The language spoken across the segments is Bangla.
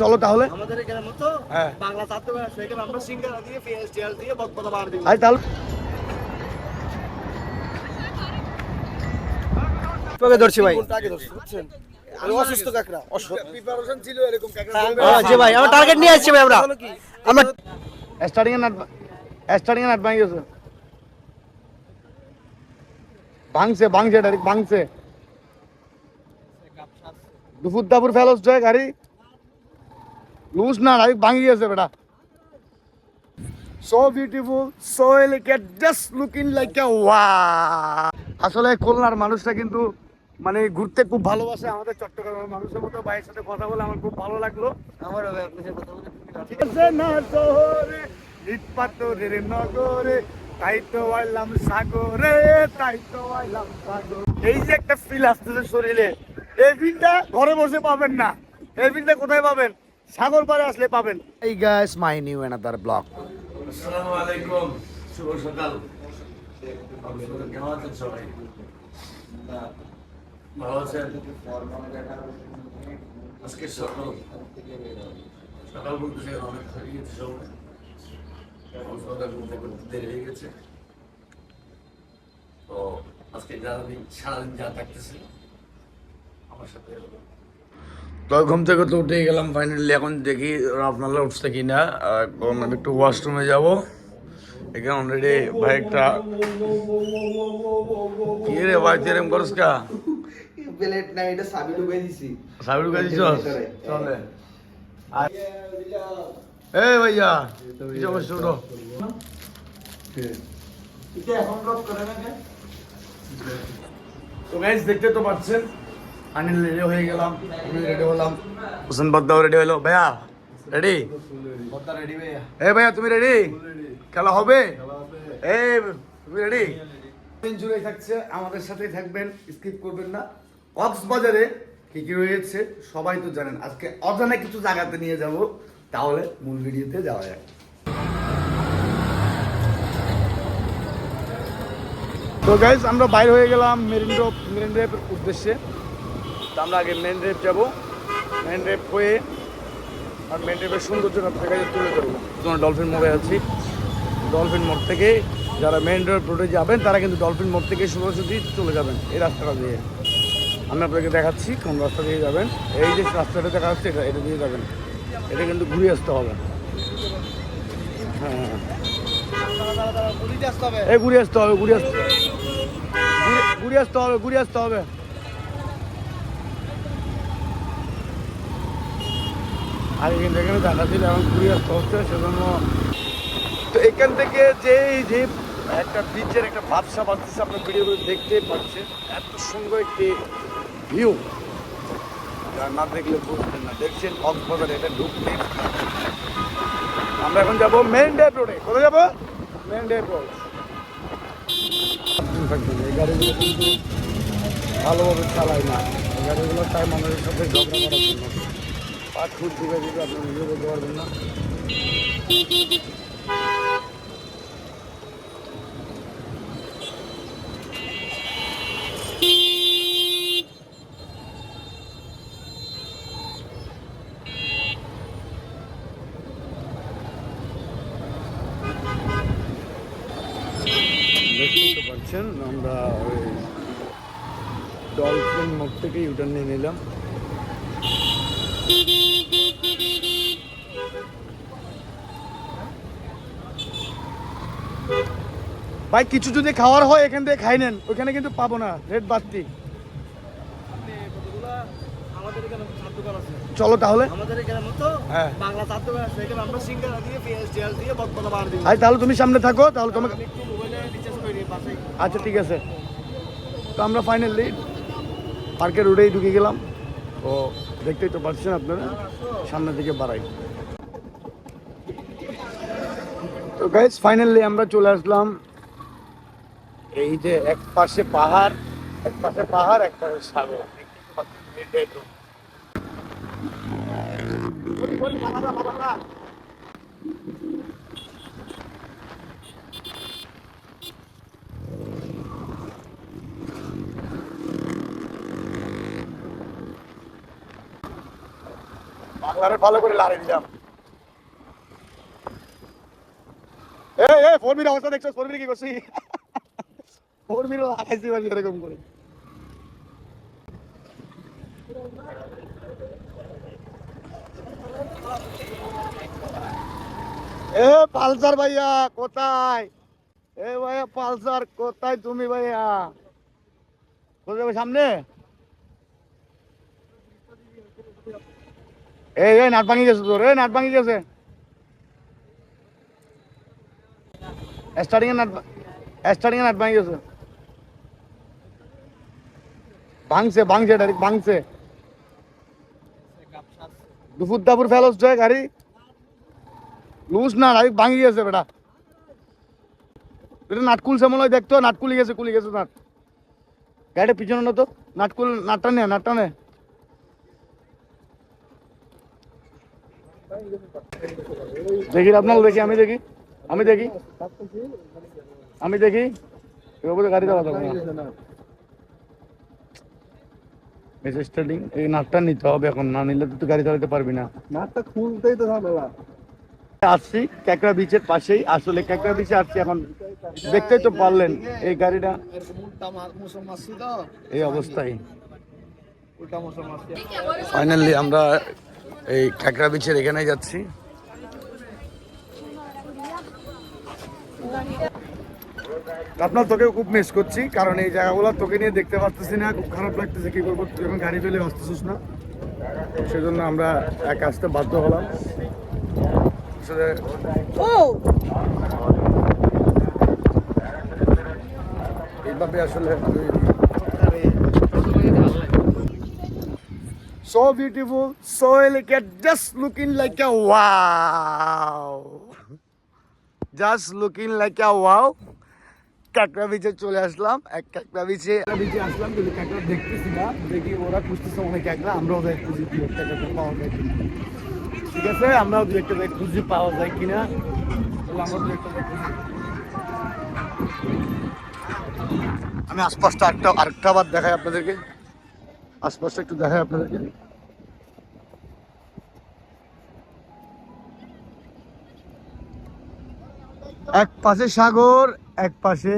চলো তাহলে। আমাদের এখানে মতো হ্যাঁ। বাংলা চারটে আছে এখানে আমরা সিঙ্গারা দিয়ে দিয়ে বদপদা বার দিই তাহলে তোকে ধরছি ভাই? কোনটা আগে ধরছো বুঝছেন? আমি অসুস্থ কাকড়া। প্রিপারেশন ছিল এরকম কাকড়া হ্যাঁ, জি ভাই আমরা টার্গেট নিয়ে আসছি ভাই আমরা। আমরা স্টার্টিং এর নাট স্টার্টিং এর নাট ভাঙি গেছে ভাঙছে ভাঙছে ডাইরেক্ট ভাঙছে। দুপুর দাপুর ফেলস যায় গাড়ি লুজ না ডাইরেক্ট ভাঙি গেছে বেটা। So beautiful so delicate just looking like a ওয়া আসলে খুলনার মানুষটা কিন্তু মানে ঘুরতে খুব ভালোবাসে আমাদের চট্টগ্রামের মানুষের মতো ভাইয়ের সাথে কথা বলে আমার খুব ভালো লাগল। আমার লাগল। আছে না শহরে ইট পাথরের নগরে তাই তো আইলাম সাগরে তাই তো আইলাম সাগরে। এই যে একটা ফিল আসতেছে শরীরে এই ফিলটা ঘরে বসে পাবেন না এই ফিলটা কোথায় পাবেন? সাগর পাড়ে আসলে পাবেন। এই guys my new another blog আসসালামু আলাইকুম শুভ সকাল। কেমন আছেন সবাই? ভালো আছেন? আজকে সকাল। সকাল বলতে অনেক হয়ে গেছে সময় এখন সকাল ঘুমতে করতে দেরি হয়ে গেছে। তো আজকে সারাদিন সারাদিন যা থাকতেছে আমার সাথে তো ঘুম থেকে তো উঠে গেলাম ফাইনালি এখন দেখি আপনারা উঠছে কি না এখন আমি একটু ওয়াশরুমে যাব। এখানে অলরেডি ভাই একটা কি রে ভাই তেরম করস কা? প্লেট না এটা সাবি দিছি। সাবির কাছে চল চলে। এ ভাইয়া কি? অবস্থা উঠো? তো দেখতে তো পাচ্ছেন। আনিল রেডি হয়ে গেলাম। আমি রেডি হলাম। হোসেন বাদ্দাও রেডি হলো। ভাইয়া রেডি বদ্দা রেডি ভাইয়া। এ ভাইয়া তুমি রেডি খেলা হবে? এ তুমি রেডি দিন জুড়ে থাকছে আমাদের সাথেই থাকবেন স্কিপ করবেন না। কক্সবাজারে কি কি রয়েছে সবাই তো জানেন। আজকে অজানা কিছু জায়গাতে নিয়ে যাব তাহলে মূল ভিডিওতে যাওয়া যায় তো গাইস আমরা বাইরে হয়ে গেলাম মেরিন ড্রাইভ মেরিন ড্রাইভের উদ্দেশ্যে। আমরা আগে মেন ড্রাইভ যাব। মেন রেপ হয়ে আর মেন ড্রাইভের সৌন্দর্য আপনার কাছে তুলে ধরবো। ডলফিন মোড়ে আছি। ডলফিন মোড় থেকে যারা মেন ড্রাইভ রোডে যাবেন, তারা কিন্তু ডলফিন মোড় থেকে সোজাসুজি চলে যাবেন। এই রাস্তাটা দিয়ে। আমি আপনাকে দেখাচ্ছি কোন রাস্তা দিয়ে যাবেন। এই যে রাস্তাটা দেখা যাচ্ছে, এটা এটা দিয়ে যাবেন। এটা কিন্তু ঘুরে আসতে হবে। হ্যাঁ। এই ঘুরে আসতে হবে, ঘুরে আসতে ঘুরে আসতে হবে, ঘুরে আসতে হবে। আগে কিন্তু এখানে দেখা ছিল এখন আসতে হচ্ছে সেজন্য তো এখান থেকে যে যে একটা বিচের একটা ভাবসা পাচ্ছি আপনার ভিডিওগুলো দেখতে পাচ্ছেন এত সুন্দর একটি ভিউ যা না দেখলে বুঝবেন না। দেখছেন কক্সবাজার এটা ঢুকতে আমরা এখন যাব মেন ড্রাইভ রোডে কোথায় যাব? মেন ড্রাইভ রোড এই গাড়িগুলো কিন্তু ভালোভাবে চালায় না। এই গাড়িগুলো তাই মানুষের সাথে ঝগড়া করার জন্য। পাঁচ ফুট দিকে দিকে আপনি নিজে বলতে পারবেন না দেখতে তো পাচ্ছেন আমরা ওই ডলফিন মোড় থেকে ইউটার্ন নিয়ে নিলাম ভাই, কিছু যদি খাওয়ার হয়, এখান থেকে খাই নেন। ওখানে কিন্তু পাবো না রেট বাড়তি চলো তাহলে। হ্যাঁ। তাহলে তুমি সামনে থাকো, তাহলে তোমাকে আচ্ছা ঠিক আছে। তো আমরা ফাইনালি পার্কের রোডেই ঢুকে গেলাম। তো দেখতেই তো পারছেন আপনারা। সামনের দিকে বাড়াই। তো গাইজ ফাইনালি আমরা চলে আসলাম। এই যে এক পাশে পাহাড়, এক পাশে পাহাড়, এক পাশে সাগর। তো ভালো করে লাড়ে দিলাম। এ এ ফোর মির অবস্থা দেখছ? ফোর মির কি করছি? ফোর মির লাগাইছি এরকম করে। এ, পালসার ভাইয়া, কোথায়? এ ভাইয়া, পালসার, কোথায় তুমি ভাইয়া? সামনে? এই এই নাট ভাঙি গেছে তোর এই নাট ভাঙি গেছে। স্টার্টিং এ নাট স্টার্টিং এ নাট ভাঙি গেছে। ভাঙছে ভাঙছে, ডাইরেক্ট ভাঙছে। দুপুর দাপুর ফেলস যায় গাড়ি। লুজ না, ডাইরেক্ট ভাঙি গেছে বেটা। এটা নাট খুলছে মনে হয় দেখতো নাট খুলে গেছে খুলে গেছে নাট। গাড়িটা পিছনে না তো নাট খুল নাটটা নে নাটটা নে। দেখি আপনার দেখি আমি দেখি আমি দেখি। আমি দেখি। এভাবে গাড়ি চালাতে হবে না। স্টার্টিং এই নাটটা নিতে হবে এখন না নিলে তো তুই গাড়ি চালাতে পারবি না। নাটটা খুলতেই তো ঝামেলা আসছি ক্যাকড়া বিচের পাশেই আসলে ক্যাকড়া বিচে আসছি এখন। দেখতেই তো পারলেন এই গাড়িটা। এই অবস্থায়। ফাইনালি আমরা এই ক্যাকড়া বিচের এখানে যাচ্ছি। আপনার তোকে খুব মিস করছি, কারণ এই জায়গাগুলো তোকে নিয়ে দেখতে পারতেছি না, খুব খারাপ লাগতেছে কি করব, তুই এখন গাড়ি পেলে আসতেছিস না। সেজন্য আমরা এক আসতে বাধ্য হলাম। আসলে এইভাবে আসলে so beautiful, so elegant, just looking like a wow. Just looking like a wow. কাঁকড়া বিচে চলে আসলাম এক কাঁকড়া বিচে বিচে আসলাম কিন্তু কাঁকড়া দেখতেছি না দেখি ওরা খুঁজতেছে অনেক কাঁকড়া আমরাও যাই খুঁজি দু একটা কাঁকড়া পাওয়া যায় কিনা। ঠিক আছে আমরাও দু একটা যাই খুঁজি পাওয়া যায় কিনা। তাহলে আমরা দু একটা যাই খুঁজি। আমি আশপাশটা আরেকটা আরেকটা বার দেখাই আপনাদেরকে। আশপাশটা একটু দেখায় আপনাদেরকে। এক পাশে সাগর, এক পাশে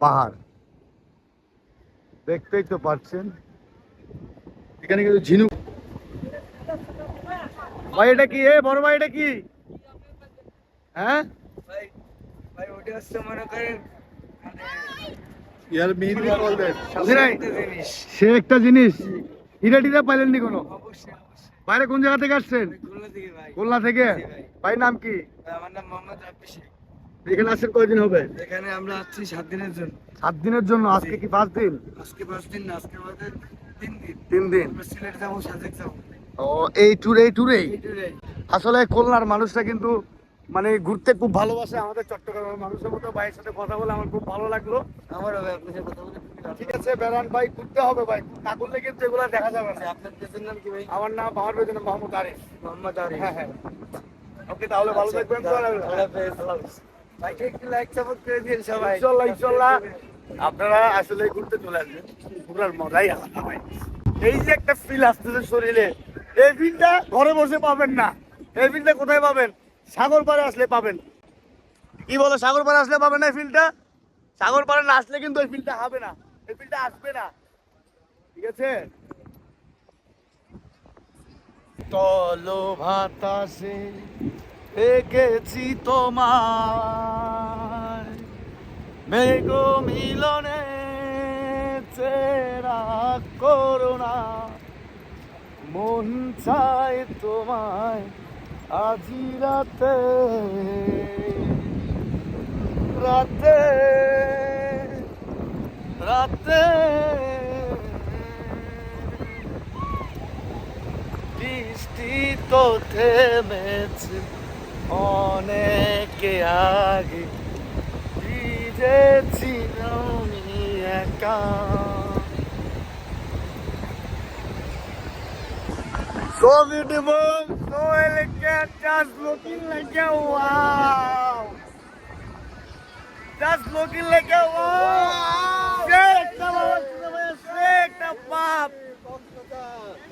পাহাড়। দেখতেই তো পাচ্ছেন। এখানে কিন্তু ঝিনুক। ভাই, এটা কি? এ, বড় ভাই, এটা কি? হ্যাঁ? ভাই ভাই, ওটা হচ্ছে মনে করেন ইয়ার কল সে একটা জিনিস। হিরা টিরা পাইলেননি কোনো? বাইরে কোন জায়গা থেকে আসছেন? খুলনা থেকে? ভাই, নাম কি? আমার নাম মোহাম্মদ এখানে আসছেন কয়দিন হবে? এখানে আমরা আসছি সাত দিনের জন্য। সাত দিনের জন্য আজকে কি পাঁচ দিন? আজকে পাঁচ দিন আজকে আমাদের তিন দিন। তিন দিন সিলেট যাব সাজেক যাব ও এই ট্যুর এই? এইটুকুই। আসলে খুলনার মানুষটা কিন্তু মানে ঘুরতে খুব ভালোবাসে আমাদের চট্টগ্রামের মানুষের মতো। ভাইয়ের সাথে কথা বলে আমার খুব ভালো লাগল। আমার ভাই আপনার সাথে কথা বলে ঠিক আছে বেড়ান ভাই ঘুরতে হবে ভাই। না করলে কিন্তু এগুলো দেখা যাবে না। লাগছে। আপনার দেশের নাম কি ভাই? আমার নাম আমার পেছনে মোহাম্মদ আরিফ। মোহাম্মদ আরিফ। হ্যাঁ হ্যাঁ। ওকে তাহলে ভালো থাকবেন আল্লাহ হাফেজ। ভাইকে একটু লাইক সাপোর্ট করে দিন সবাই। ইনশাল্লাহ ইনশাল্লাহ আপনারা আসলে ঘুরতে চলে আসবেন। ঘুরার মজাই আলাদা ভাই। এই যে একটা ফিল আসতেছে শরীরে। এই ফিলটা ঘরে বসে পাবেন না। এই ফিলটা কোথায় পাবেন? সাগর পাড়ে আসলে পাবেন। কি বলো, সাগর পাড়ে আসলে পাবেন না এই ফিলটা সাগর পাড়ে না আসলে কিন্তু এই ফিলটা হবে না। এই ফিলটা আসবে না। ঠিক আছে? তলো ভাতাসে এঁকেছি তোমার। মেঘ মিলনে চেরা করোনা। মন চায় তোমায় আজি রাতে রাতে রাতে। বৃষ্টি তো থেমেছে অনেকে আগে। ভিজেছি আমি একা। So beautiful, so elegant, just looking like a wow. Just looking like a wow. সে একটা বাপ।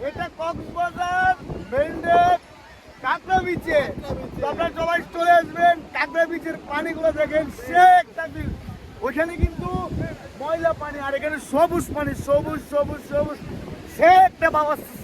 এটা কক্সবাজার বিচে তো আপনারা সবাই চলে আসবেন কাঁকড়া বিচের পানিগুলো দেখেন সে একটা বিল ওইখানে কিন্তু ময়লা পানি আর এখানে সবুজ পানি সবুজ সবুজ সবুজ সে একটা বাবা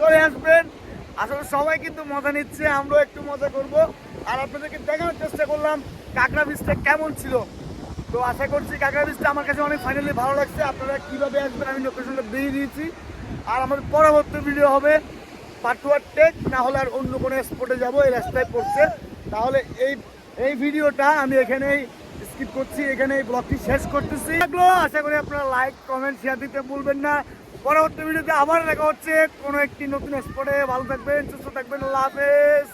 চলে আসবেন আসলে সবাই কিন্তু মজা নিচ্ছে, আমরাও একটু মজা করব। আর আপনাদেরকে দেখানোর চেষ্টা করলাম কাঁকড়া বীজটা কেমন ছিল। তো আশা করছি কাঁকড়া বীজটা আমার কাছে অনেক ফাইনালি ভালো লাগছে। আপনারা কীভাবে আসবেন, আমি লোকেশনটা দিয়ে দিয়েছি। আর আমাদের পরবর্তী ভিডিও হবে পাটুয়ার টেক না হলে আর অন্য কোনো স্পটে যাব, এই রাস্তায় পড়ছে। তাহলে এই এই ভিডিওটা আমি এখানেই স্কিপ করছি এখানে এই ব্লগটি শেষ করতেছি। লাগল? আশা করি আপনারা লাইক কমেন্ট শেয়ার দিতে ভুলবেন না। পরবর্তী ভিডিওতে আবার দেখা হচ্ছে কোনো একটি নতুন স্পটে ভালো থাকবেন, সুস্থ থাকবেন, আল্লাহ হাফেজ।